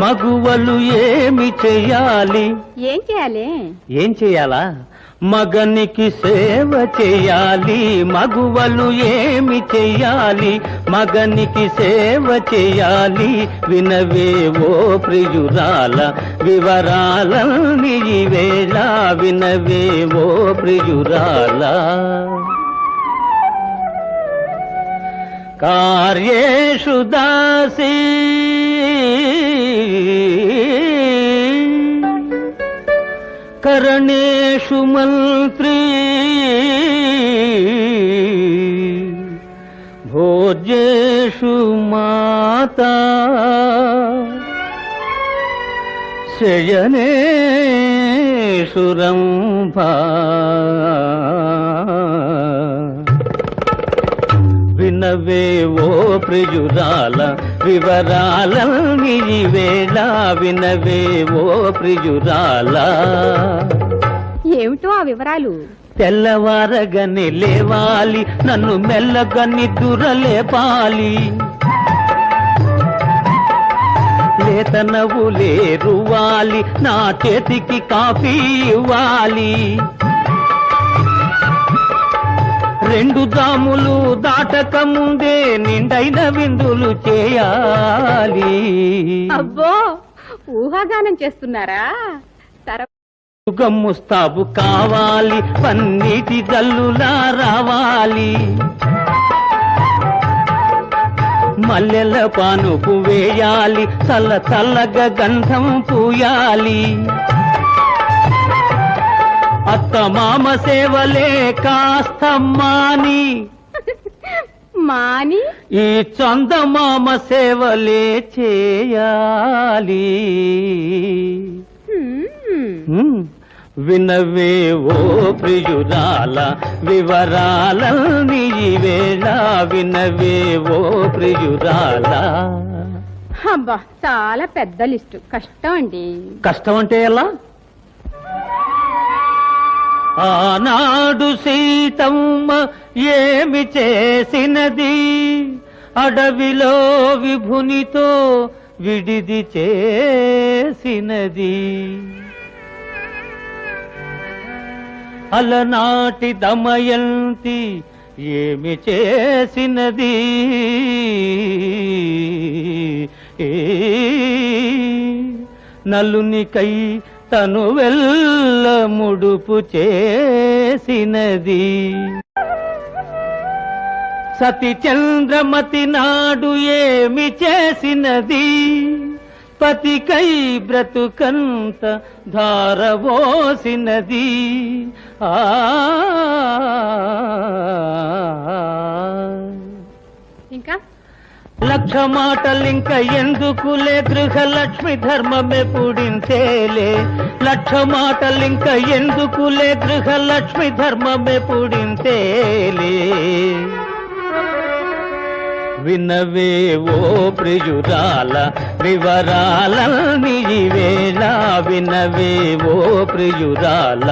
మగువలు ఏమి చెయ్యాలి ఏం చేయాలి? ఏం చేయాలా? మగనికి సేవ చేయాలి. మగువలు ఏమి చెయ్యాలి మగనికి సేవ చేయాలి. వినవే ఓ ప్రియురాల వివరాలన్నీ ఈ వేళ వినవే ఓ ప్రియురాల. कार्यु दासी। करणेषु मंत्री भोजेशु माता। शयनेषु रम्भा। వినవే ఓ ప్రియురాల వివరాలన్నీ ఈ వేళ వినవే ఓ ప్రియురాల. ఏమిటో ఆ వివరాలు? తెల్లవారగని లేవాలి నన్ను మెల్లగని దురలేపాలి. లేత నవ్వులే రువాలి నా చేతికి కాఫీ ఇవ్వాలి. రెండు దాములు దాటక ముందే నిండైన విందులు చేయాలి. అబ్బో ఊహాగానం చేస్తున్నారా? సర యుగం ముస్తాబు కావాలి పన్నీటి జల్లులా రావాలి. మల్లెల పానుపు వేయాలి చల్ల చల్లగా గంధం పూయాలి. మామ సేవలే కాస్త మాని మాని? ఈ చందమామ సేవలే చేయాలి. వినవే ఓ ప్రియురాల వివరాలన్నీ వేళ వినవే ఓ ప్రియురాల. అబ్బా చాలా పెద్ద లిస్టు. కష్టం అండి. కష్టం అంటే ఎలా? ఆనాడు సీతమ్మ ఏమి చేసినది? అడవిలో విభునితో విడిది చేసినది. అలనాటి దమయంతి ఏమి చేసినది? ఏ నలునికై తను వెళ్ళ ముడుపు చేసినది. సతి చంద్రమతి నాడు ఏమి చేసినది? పతికై బ్రతుకంత ధారవోసినది ఆ లక్ష మాటలింక ఎందుకులే గృహలక్ష్మి ధర్మమే పుడించేలే? లక్ష మాటలింక ఎందుకులే గృహలక్ష్మి ధర్మమే పుడించేలే? వినవే ఓ ప్రియురాల వివరాలన్నీ వేళ వినవే ఓ ప్రియురాల